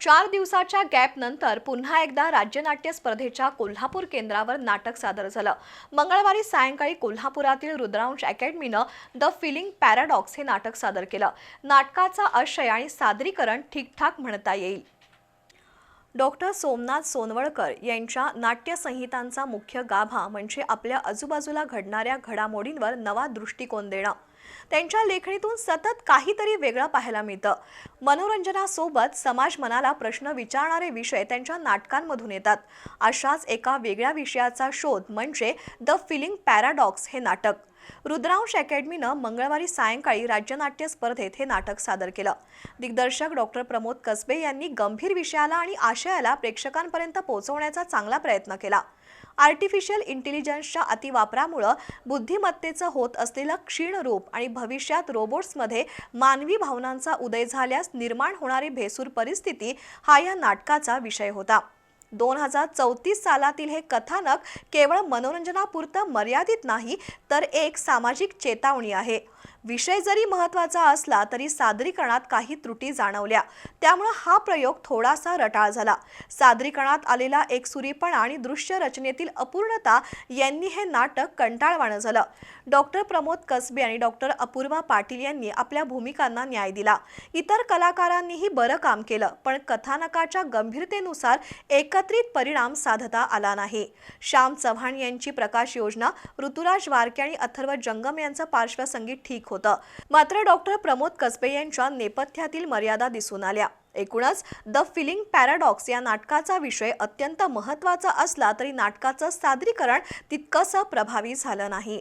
चार दिवसाच्या गॅपनंतर पुन्हा एकदा राज्यनाट्य स्पर्धेच्या कोल्हापूर केंद्रावर नाटक सादर झालं. मंगळवारी सायंकाळी कोल्हापुरातील रुद्रांश अकॅडमीनं द फिलिंग पॅराडॉक्स हे नाटक सादर केलं. नाटकाचा आशय आणि सादरीकरण ठीकठाक म्हणता येईल. डॉक्टर सोमनाथ सोनवळकर यांच्या नाट्यसंहितांचा मुख्य गाभा म्हणजे आपल्या आजूबाजूला घडणाऱ्या घडामोडींवर नवा दृष्टिकोन देणं. त्यांच्या लेखणीतून सतत काहीतरी वेगळं पाहायला मिळतं. मनोरंजनासोबत समाज मनाला प्रश्न विचारणारे विषय त्यांच्या नाटकांमधून येतात. अशाच एका वेगळ्या विषयाचा शोध म्हणजे द फिलिंग पॅराडॉक्स हे नाटक. रुद्रांश अकॅडमीनं मंगळवारी सायंकाळी राज्यनाट्य स्पर्धेत हे नाटक सादर केलं. दिग्दर्शक डॉक्टर प्रमोद कसबे यांनी गंभीर विषयाला आणि आशयाला प्रेक्षकांपर्यंत पोहोचवण्याचा चांगला प्रयत्न केला. आर्टिफिशियल इंटेलिजन्सच्या अतिवापरामुळं बुद्धिमत्तेचं होत असलेलं क्षीण रूप आणि भविष्यात रोबोट्समध्ये मानवी भावनांचा उदय झाल्यास निर्माण होणारी भेसूर परिस्थिती हा या नाटकाचा विषय होता. दोन हजार चौतीस सालातील हे कथानक केवळ मनोरंजनापुरतं मर्यादित नाही तर एक सामाजिक चेतावणी आहे. विषय जरी महत्त्वाचा असला तरी सादरीकरणात काही त्रुटी जाणवल्या. त्यामुळं हा प्रयोग थोडासा रटाळ झाला. सादरीकरणात आलेला एकसुरीपणा आणि दृश्य रचनेतील अपूर्णता यांनी हे नाटक कंटाळवाणं झालं. डॉक्टर प्रमोद कसबे आणि डॉक्टर अपूर्वा पाटील यांनी आपल्या भूमिकांना न्याय दिला. इतर कलाकारांनीही बरं काम केलं पण कथानकाच्या गंभीरतेनुसार एकत्रित परिणाम साधता आला नाही. श्याम चव्हाण यांची प्रकाश योजना ऋतुराज वारके आणि अथर्व जंगम यांचं पार्श्वसंगीत ठीक होतं. मात्र डॉक्टर प्रमोद कसबे यांच्या नेपथ्यातील मर्यादा दिसून आल्या. एकूणच द फिलिंग पॅराडॉक्स या नाटकाचा विषय अत्यंत महत्त्वाचा असला तरी नाटकाचं सादरीकरण तितकंसं प्रभावी झालं नाही.